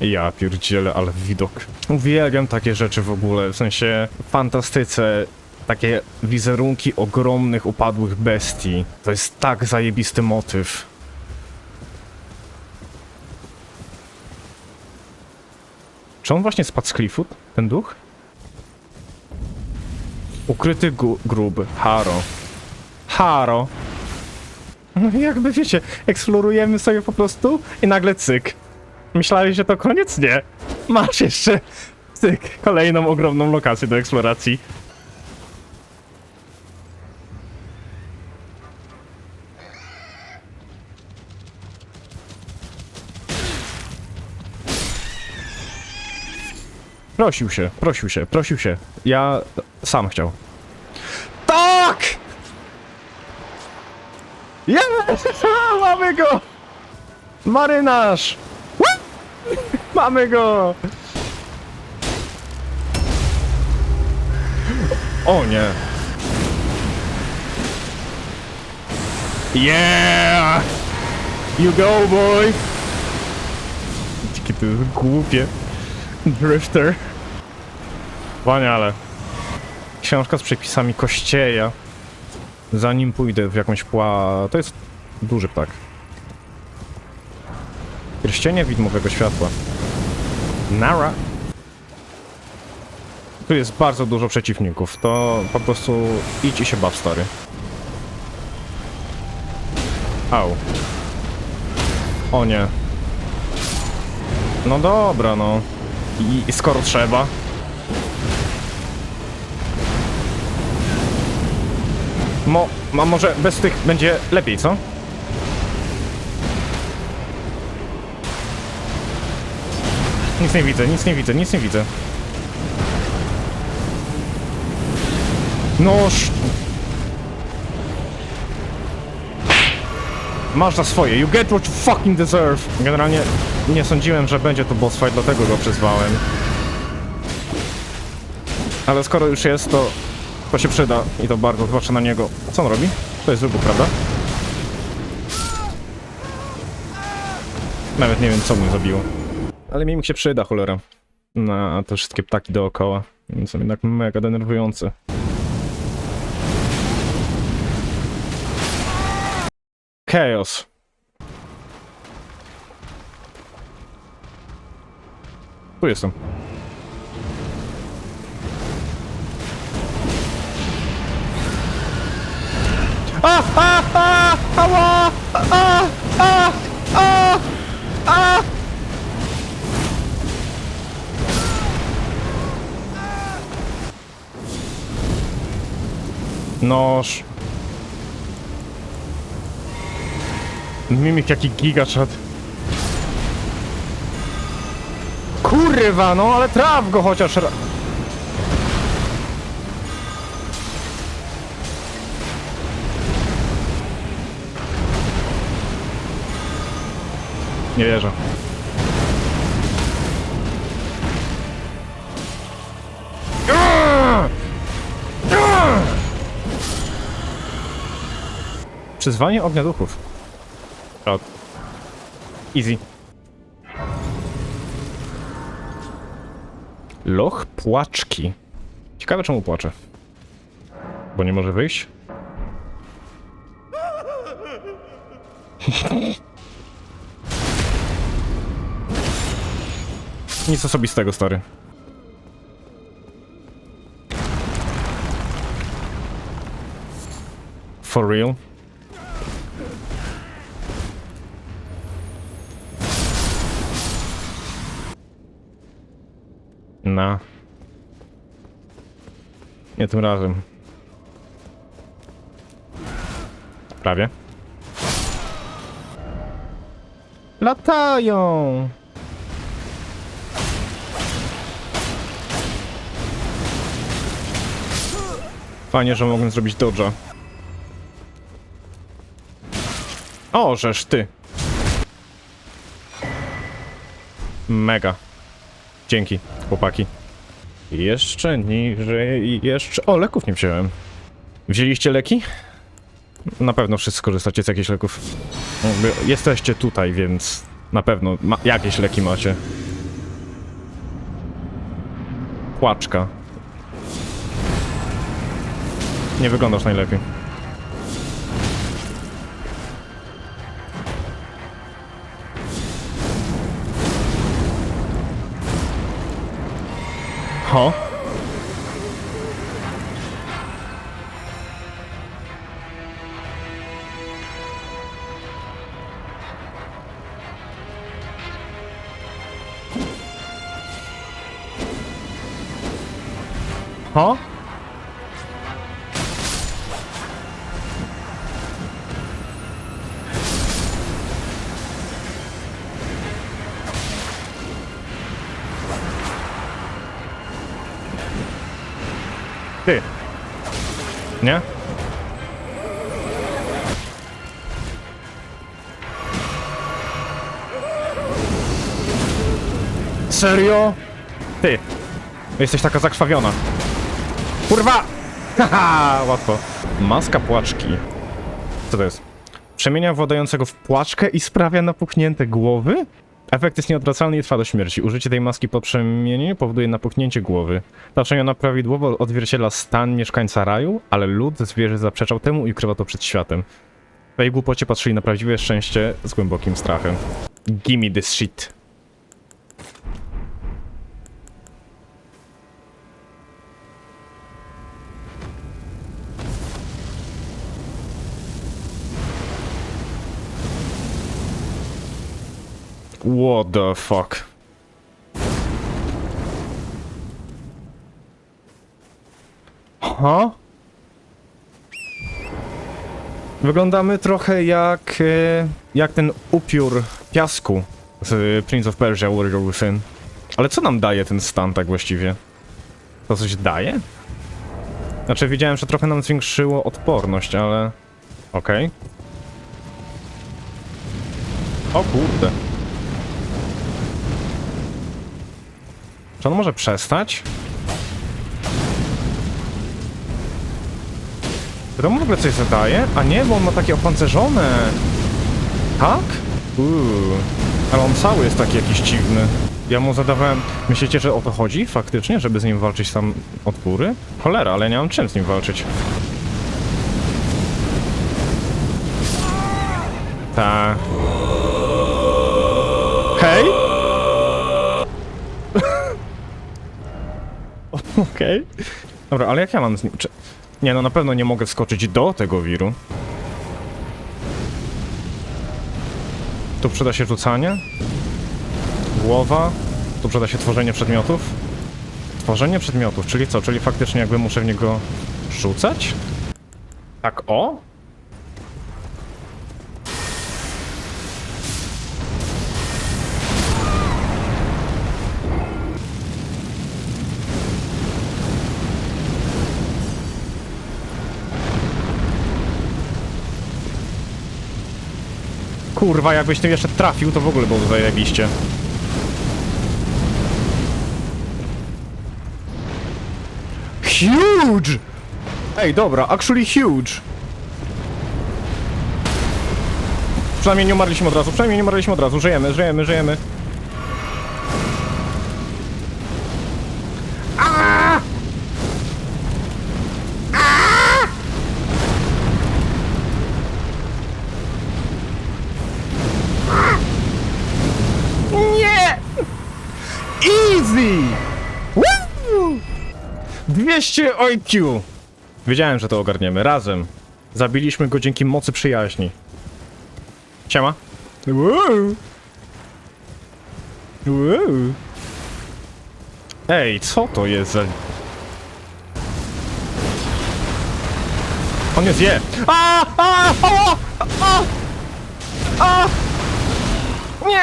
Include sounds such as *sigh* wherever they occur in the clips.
Ja pierdzielę, ale widok. Uwielbiam takie rzeczy w ogóle, w sensie fantastyce. Takie wizerunki ogromnych, upadłych bestii. To jest tak zajebisty motyw. Czy on właśnie spadł z klifu, ten duch? Ukryty gu- grób, Haro. Haro. No jakby wiecie, eksplorujemy sobie po prostu i nagle cyk. Myślałeś, że to koniec? Nie. Masz jeszcze cyk, kolejną ogromną lokację do eksploracji. Prosił się, prosił się, prosił się. Ja sam chciał. Tak! Jest! *laughs* Mamy go! Marynarz! Mamy go! O nie! Yeah! You go, boy! Jakie to jest głupie. Drifter. Wspaniale. Książka z przepisami kościeja. Zanim pójdę w jakąś pła... To jest duży ptak. Pierścienie widmowego światła. Nara. Tu jest bardzo dużo przeciwników. To po prostu idź i się baw, stary. Au. O nie. No dobra, no. I, i skoro trzeba. Mo, a może bez tych będzie lepiej, co? Nic nie widzę, nic nie widzę, nic nie widzę. Noż! Masz za swoje, you get what you fucking deserve! Generalnie nie sądziłem, że będzie to boss fight, dlatego go przyzwałem. Ale skoro już jest, to to się przyda i to bardzo, zobaczę na niego. Co on robi? To jest wybuch, prawda? Nawet nie wiem, co mu zabiło. Ale mi się przyda, cholera. Na te wszystkie ptaki dookoła. Są jednak mega denerwujące. Chaos. Tu jestem. Noż. Mimik jaki gigachat. Kurwa, no ale traf go chociaż ra... Nie wierzę. Przyzwanie ognia duchów. Shot. Easy. Loch płaczki. Ciekawe czemu płacze. Bo nie może wyjść? *laughs* Nic osobistego, stary. For real? Na. Nie tym razem. Prawie. Latają! Fajnie, że mogłem zrobić dodge'a. O, żeż ty. Mega. Dzięki, chłopaki. Jeszcze niżej, jeszcze... O, leków nie wziąłem. Wzięliście leki? Na pewno wszyscy korzystacie z jakichś leków. Jesteście tutaj, więc na pewno ma... jakieś leki macie. Płaczka. Nie wyglądasz najlepiej. 好。好。Serio? Ty. Jesteś taka zakrwawiona. Kurwa! *laughs* Haha, łatwo. Maska płaczki. Co to jest? Przemienia władającego w płaczkę i sprawia napuchnięte głowy? Efekt jest nieodwracalny i trwa do śmierci. Użycie tej maski po przemienieniu powoduje napuchnięcie głowy. Ta przemiana prawidłowo odzwierciedla stan mieszkańca raju, ale lud zwierzy zaprzeczał temu i ukrywa to przed światem. W tej głupocie patrzyli na prawdziwe szczęście z głębokim strachem. Gimme this shit. What the fuck? Ha? Wyglądamy trochę jak, e, jak ten upiór piasku z Prince of Persia Warrior Within. Ale co nam daje ten stan tak właściwie? To coś daje? Znaczy widziałem, że trochę nam zwiększyło odporność, ale... Okej. O kurde. Czy on może przestać? Czy to mu w ogóle coś zadaje? A nie, bo on ma takie opancerzone. Tak? Uuu. Ale on cały jest taki jakiś dziwny. Ja mu zadawałem... Myślicie, że o to chodzi faktycznie? Żeby z nim walczyć tam od góry? Cholera, ale nie mam czym z nim walczyć. Ta. Okej. Dobra, ale jak ja mam z nim... Czy... Nie, no na pewno nie mogę wskoczyć do tego wiru. Tu przyda się rzucanie. Głowa. Tu przyda się tworzenie przedmiotów. Tworzenie przedmiotów, czyli co? Czyli faktycznie jakby muszę w niego rzucać? Tak o? Kurwa, jakbyś tym jeszcze trafił, to w ogóle byłoby zajebiście. Huge! Ej, dobra, actually huge. Przynajmniej nie umarliśmy od razu, przynajmniej nie umarliśmy od razu. Żyjemy, żyjemy, żyjemy. 200 IQ! Wiedziałem, że to ogarniemy. Razem. Zabiliśmy go dzięki mocy przyjaźni. Siema. Wow. Wow. Ej, co to jest za... On jest je. A! A! A! A! A! Nie!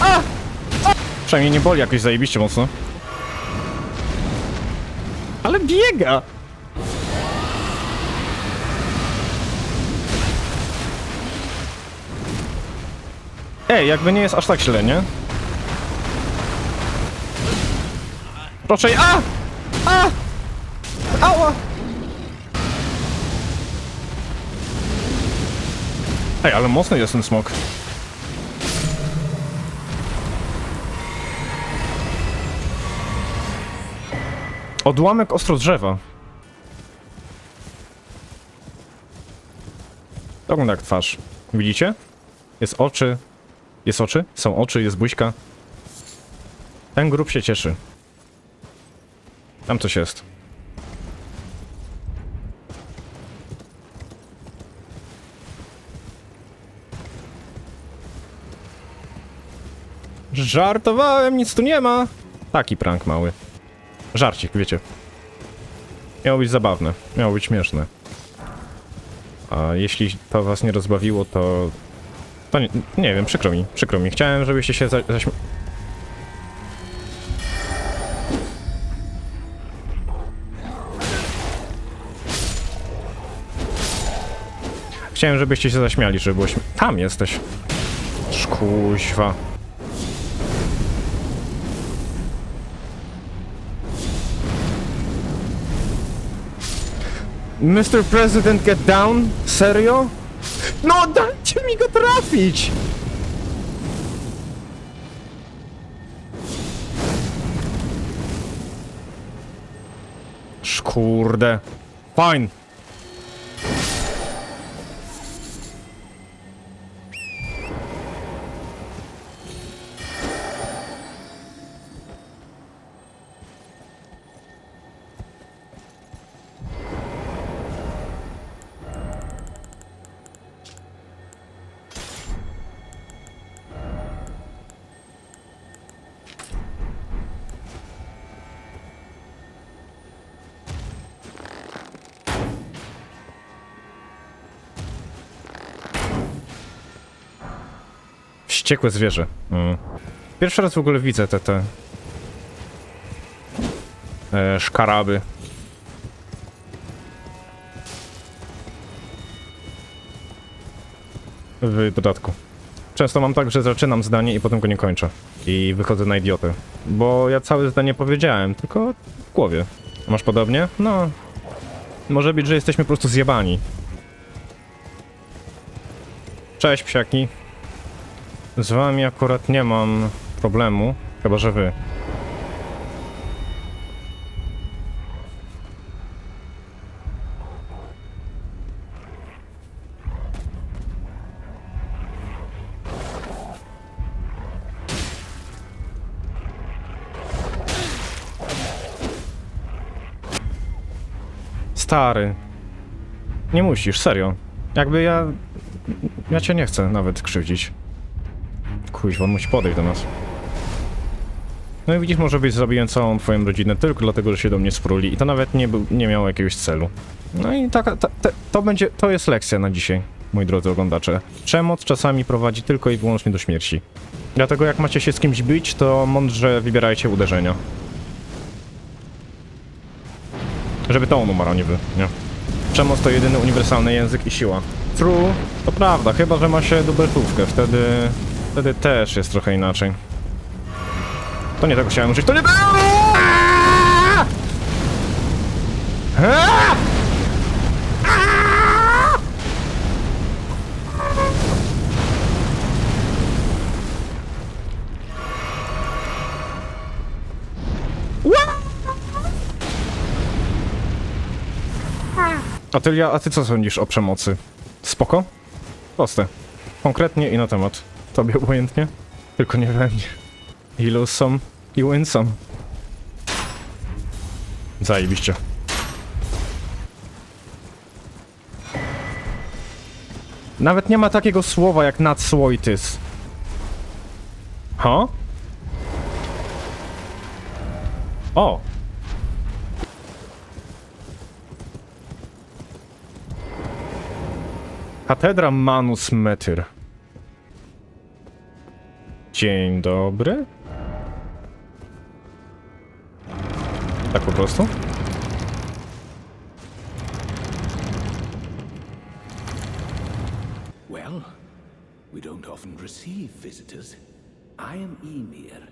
A! A! Przynajmniej nie boli jakoś zajebiście mocno. Ale biega! Ej, jakby nie jest aż tak źle, nie? Raczej... A! A! Ała! Ej, ale mocny jest ten smok. Odłamek ostrodrzewa. To wygląda jak twarz. Widzicie? Jest oczy. Jest oczy? Są oczy, jest buźka. Ten grób się cieszy. Tam coś jest. Żartowałem, nic tu nie ma. Taki prank mały. Żarcik, wiecie. Miało być zabawne, miało być śmieszne. A jeśli to was nie rozbawiło, to... To nie, nie wiem, przykro mi, przykro mi. Chciałem, żebyście się za. Chciałem, żebyście się zaśmiali, żeby było śm... Tam jesteś. Szkuźwa. Mr. President get down? Serio? No dajcie mi go trafić! Szkurde. Fine. Wściekłe zwierzę. Mm. Pierwszy raz w ogóle widzę te te... E, szkaraby. W dodatku. Często mam tak, że zaczynam zdanie i potem go nie kończę. I wychodzę na idiotę. Bo ja całe zdanie powiedziałem, tylko w głowie. Masz podobnie? No. Może być, że jesteśmy po prostu zjebani. Cześć, psiaki. Z wami akurat nie mam problemu, chyba że wy. Stary. Nie musisz, serio. Jakby ja... Ja cię nie chcę nawet krzywdzić. Kuźwa, on musi podejść do nas. No i widzisz, może być zabiję całą twoją rodzinę tylko dlatego, że się do mnie spruli i to nawet nie, był, nie miało jakiegoś celu. No i taka, ta, to będzie, to jest lekcja na dzisiaj, moi drodzy oglądacze. Przemoc czasami prowadzi tylko i wyłącznie do śmierci. Dlatego jak macie się z kimś bić, to mądrze wybierajcie uderzenia. Żeby to on umarł, nie wy, nie? Przemoc to jedyny uniwersalny język i siła. True, to prawda, chyba że ma się dubeltówkę, wtedy... Wtedy też jest trochę inaczej. To nie tego chciałem użyć, to nie... Aaaa! Aaa! Aaa! Ła! Atylia, a ty co sądzisz o przemocy? Spoko? Proste. Konkretnie i na temat. Tobie obojętnie? Tylko nie we mnie. I some, i. Zajebiście. Nawet nie ma takiego słowa jak nadsłoitys. Ha? O! Katedra Manus Metyr. Dzień dobry. Tak po prostu? Well, we don't often receive visitors. I am Emir.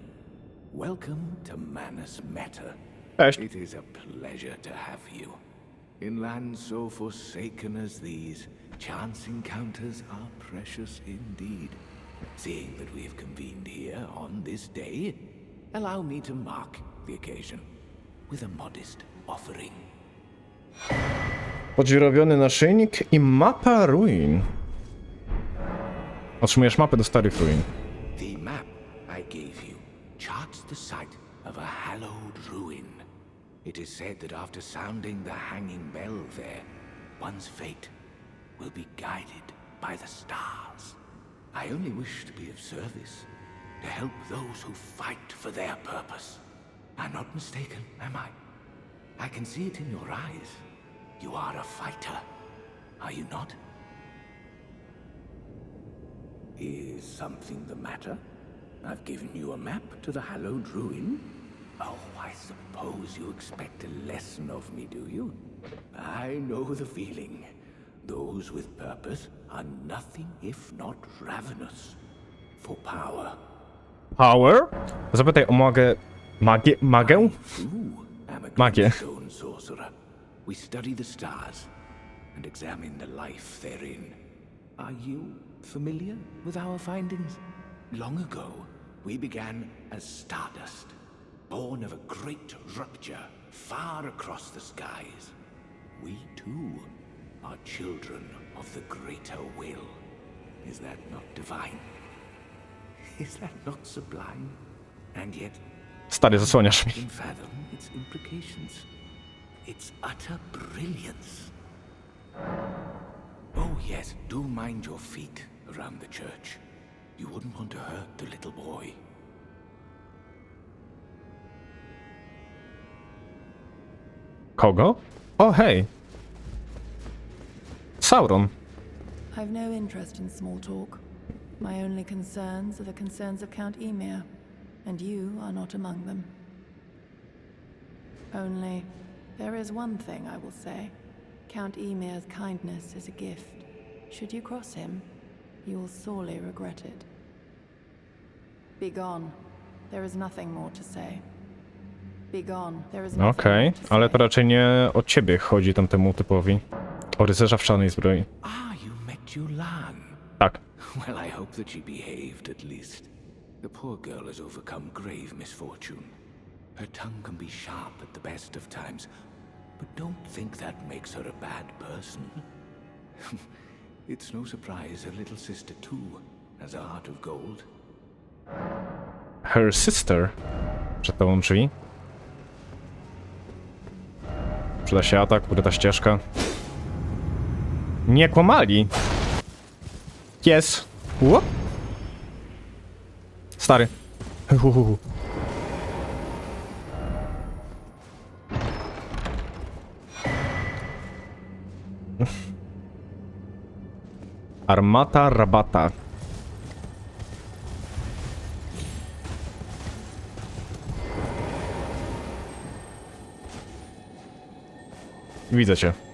Welcome to Manus Meta. It is a pleasure to have you. In lands so forsaken as these, chance encounters are precious indeed. Seeing that we have convened here on this day, allow me to mark the occasion. with a modest offering. Podziurawiony naszyjnik i mapa ruin. Otrzymujesz mapę do starych ruin. The map I gave you charts the site of a hallowed ruin. It is said that after sounding the hanging bell there, one's fate will be guided by the stars. I only wish to be of service, to help those who fight for their purpose. I'm not mistaken, am I? I can see it in your eyes. You are a fighter, are you not? Is something the matter? I've given you a map to the hallowed ruin. Oh, I suppose you expect a lesson of me, do you? I know the feeling. Those with purpose are nothing if not ravenous for power. Power? Zapytaj o magę... Magię? Magę? Magię. We study the stars and examine the life therein. Are you familiar with our findings? Long ago, we began as stardust, born of a great rupture far across the skies. We too are children of the greater will. Is that not divine? Is that not sublime? And yet, Stary, zasłaniasz mi. can fathom its implications. Its utter brilliance. Oh, yes, do mind your feet around the church. You wouldn't want to hurt the little boy. Kogo? O, hej. Sauron. I've no interest in small talk. My only concerns are the concerns of Count Emir, and you are not among them. Only, there is one thing I will say. Count Emir's kindness is a gift. Should you cross him, you will sorely regret it. Be gone. There is nothing more to say. Be gone. There is nothing Okej, more to ale say. to raczej nie o ciebie chodzi tamtemu typowi. O rycerza w szarnej zbroi. Ah, you met Yulan. Tak. Well, I hope that she behaved at least. The poor girl has overcome grave misfortune. Her tongue can be sharp at the best of times, but don't think that makes her a bad person. *laughs* it's no surprise her little sister, too, has a heart of gold. Her sister. Przed tobą drzwi. Przyda się atak, ukryta ścieżka. Nie kłamali. Jest. Ło? Stary. Hu, hu, hu. Armata Rabata. Widzę cię.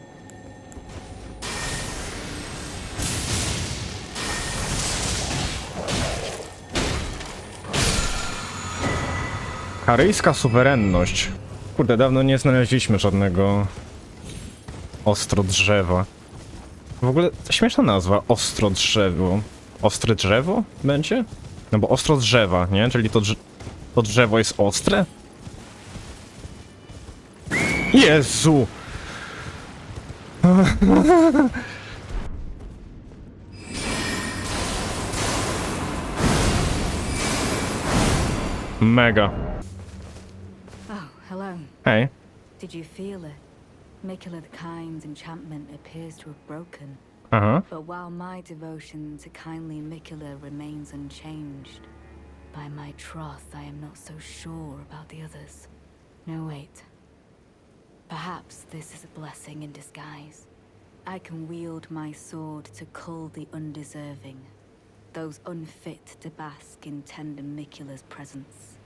Karyjska suwerenność. Kurde, dawno nie znaleźliśmy żadnego ostrodrzewa. W ogóle śmieszna nazwa, ostrodrzewo. Ostre drzewo będzie? No bo ostro drzewa, nie? Czyli to, to drzewo jest ostre? Jezu! *laughs* Mega. Hej. Did you feel it? Mikula the Kind's enchantment appears to have broken. Aha. But while my devotion to kindly Mikula remains unchanged, by my troth I am not so sure about the others. No, wait. Perhaps this is a blessing in disguise. I can wield my sword to cull the undeserving, those unfit to bask in tender Mikula's presence.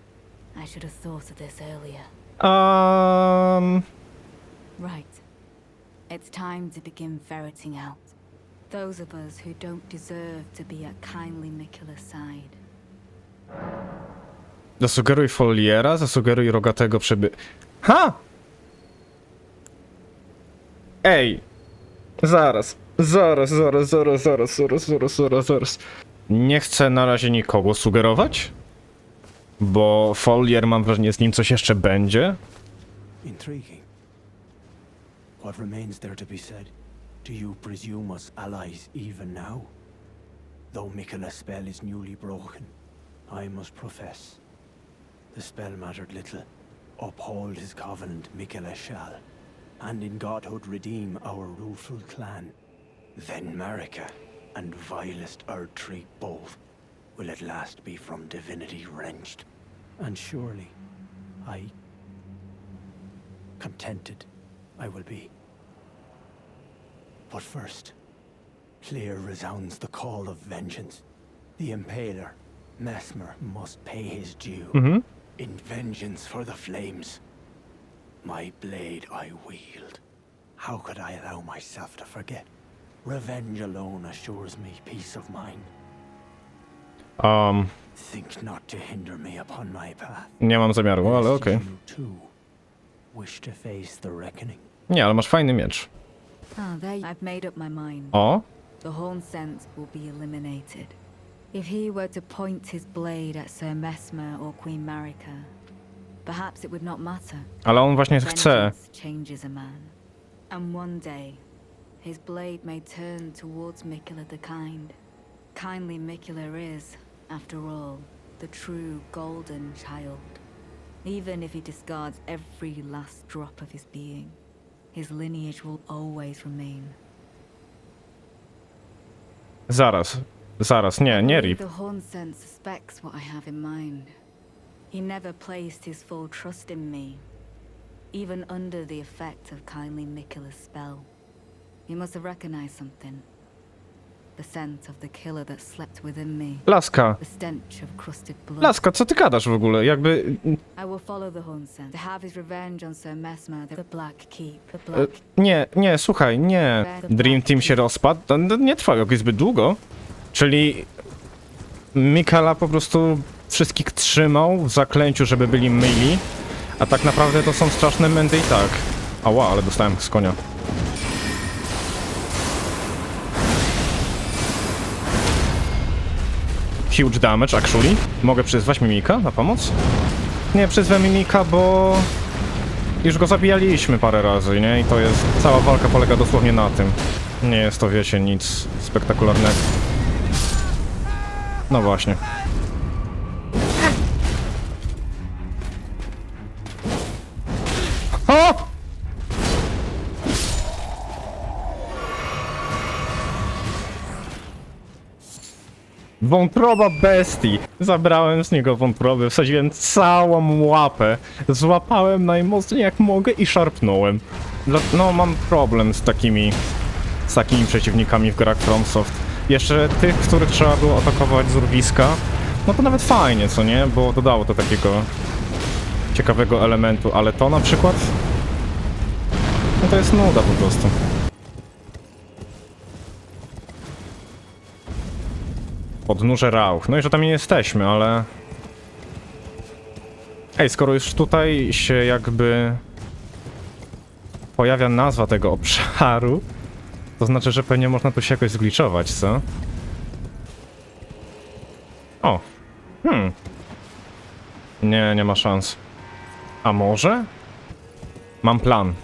I should have thought of this earlier. Um. Right. It's time to begin ferreting out. Those of us who don't deserve to be at kindly Mikula's side. Zasugeruj foliera, zasugeruj rogatego przeby... Ha! Ej! Zaraz, zaraz, zaraz, zaraz, zaraz, zaraz, zaraz, zaraz, zaraz. Nie chcę na razie nikogo sugerować, bo folier mam wrażenie z nim coś jeszcze będzie. Intriguing. What remains there to be said? Do you presume us allies even now? Though Mikkela's spell is newly broken, I must profess. The spell mattered little. Uphold his covenant, Mikkela shall, and in godhood redeem our rueful clan. Then Marika and vilest Erdtree both will at last be from divinity wrenched. And surely, I... contented I will be. But first, clear resounds the call of vengeance. The Impaler, Mesmer, must pay his due. Mhm. In vengeance for the flames. My blade I wield. How could I allow myself to forget? Revenge alone assures me peace of mind. Um, Think not to hinder me upon my path. nie mam zamiaru, ale lest okej. You too wish to face the reckoning. Nie, ale masz fajny miecz. Ah, there you- I've made up my mind. O, The Horn Sense will be eliminated. If he were to point his blade at Sir Mesmer or Queen Marika, perhaps it would not matter. ale on właśnie chce. Vengeance changes a man. And one day, his blade may turn towards Mikula the Kind. Kindly Mikula is, after all, the true golden child. Even if he discards every last drop of his being, his lineage will always remain. Zaraz, zaraz, nie, nie rip. The Horn Sense suspects what I have in mind. He never placed his full trust in me, even under the effect of kindly Mikula's spell. He must have recognized something. The scent of the killer that slept within me. Laska, The stench of crusted blood. Laska, co ty gadasz w ogóle? Jakby... I will follow the Horn Sense to have his revenge on Sir Mesmer, the Black Keep. The E, Nie, nie, słuchaj, nie. Dream Team się rozpadł, to to nie trwa jakoś zbyt długo. Czyli Mikala po prostu wszystkich trzymał w zaklęciu, żeby byli myli, a tak naprawdę to są straszne mędy i tak. Ała, ale dostałem z konia. Huge damage, actually. Mogę przyzwać Mimika na pomoc? Nie, przyzwę Mimika, bo już go zabijaliśmy parę razy, nie? I to jest... Cała walka polega dosłownie na tym. Nie jest to, wiecie, nic spektakularnego. No właśnie. Wątroba bestii. Zabrałem z niego wątroby, wsadziłem całą łapę, złapałem najmocniej jak mogę i szarpnąłem. No, mam problem z takimi, z takimi przeciwnikami w grach FromSoft. Jeszcze tych, których trzeba było atakować z urwiska, no to nawet fajnie, co nie? Bo dodało to takiego ciekawego elementu, ale to na przykład, no to jest nuda po prostu. Podnóże Rauch. No i że tam nie jesteśmy, ale... Ej, skoro już tutaj się jakby pojawia nazwa tego obszaru, to znaczy, że pewnie można tu się jakoś zgliczować, co? O. Hmm. Nie, nie ma szans. A może? Mam plan.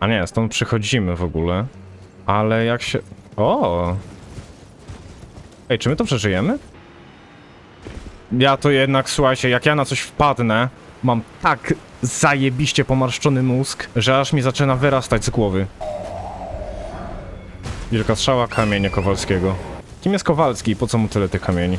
A nie, stąd przychodzimy w ogóle. Ale jak się... O! Ej, czy my to przeżyjemy? Ja to jednak, słuchajcie, jak ja na coś wpadnę, mam tak zajebiście pomarszczony mózg, że aż mi zaczyna wyrastać z głowy. Wielka strzała, kamienie Kowalskiego. Kim jest Kowalski i po co mu tyle tych kamieni?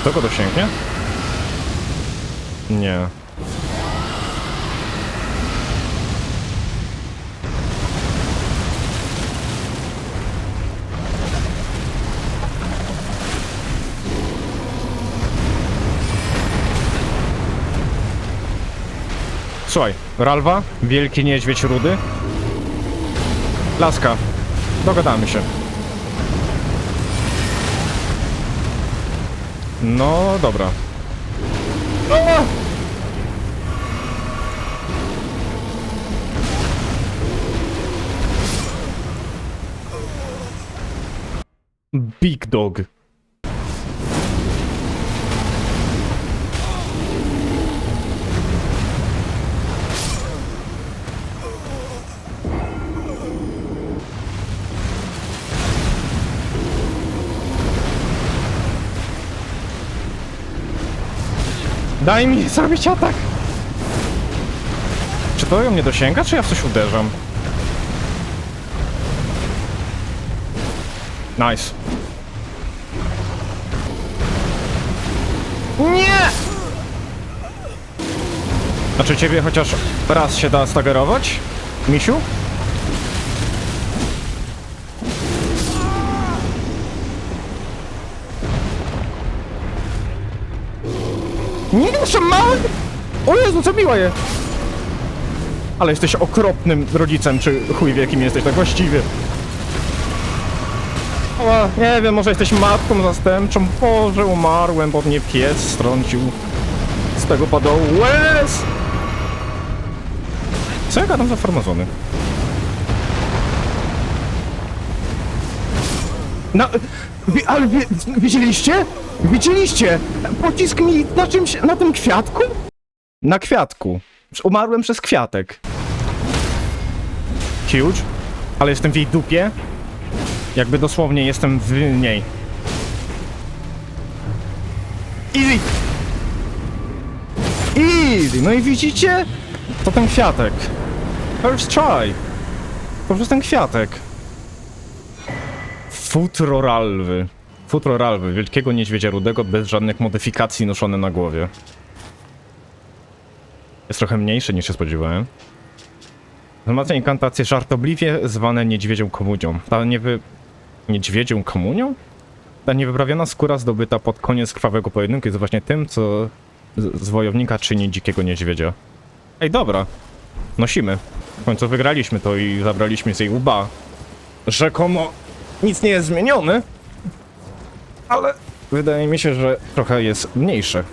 Kto go dosięgnie? Nie. Słuchaj, Ralwa, wielki niedźwiedź rudy. Laska, dogadamy się. No, dobra. Big Dog. Daj mi zrobić atak! Czy to ją nie dosięga, czy ja w coś uderzam? Nice. Nie! Znaczy ciebie chociaż raz się da stagerować? Misiu? Małe! O Jezu, co miła je! Ale jesteś okropnym rodzicem, czy chuj wie kim jesteś tak właściwie. O, nie wiem, może jesteś matką zastępczą. Boże, umarłem, bo mnie pies strącił. Z tego padał łez! Co ja gadam za farmazony? No, wi- ale wi- widzieliście? Widzieliście? Pocisk mi na czymś, na tym kwiatku? Na kwiatku. Umarłem przez kwiatek. Huge. Ale jestem w jej dupie. Jakby dosłownie jestem w niej. Easy! Easy! No i widzicie? To ten kwiatek. First try. To przez ten kwiatek. Futro ralwy. Futro ralwy, wielkiego niedźwiedzia rudego bez żadnych modyfikacji noszone na głowie. Jest trochę mniejszy niż się spodziewałem. Wzmacnia inkantację żartobliwie zwane niedźwiedzią komunią. Ta niewy... Niedźwiedzią komunią? Ta niewyprawiona skóra zdobyta pod koniec krwawego pojedynku jest właśnie tym, co z, z wojownika czyni dzikiego niedźwiedzia. Ej, dobra. Nosimy. W końcu wygraliśmy to i zabraliśmy z jej łba. Rzekomo nic nie jest zmienione, ale wydaje mi się, że trochę jest mniejsze.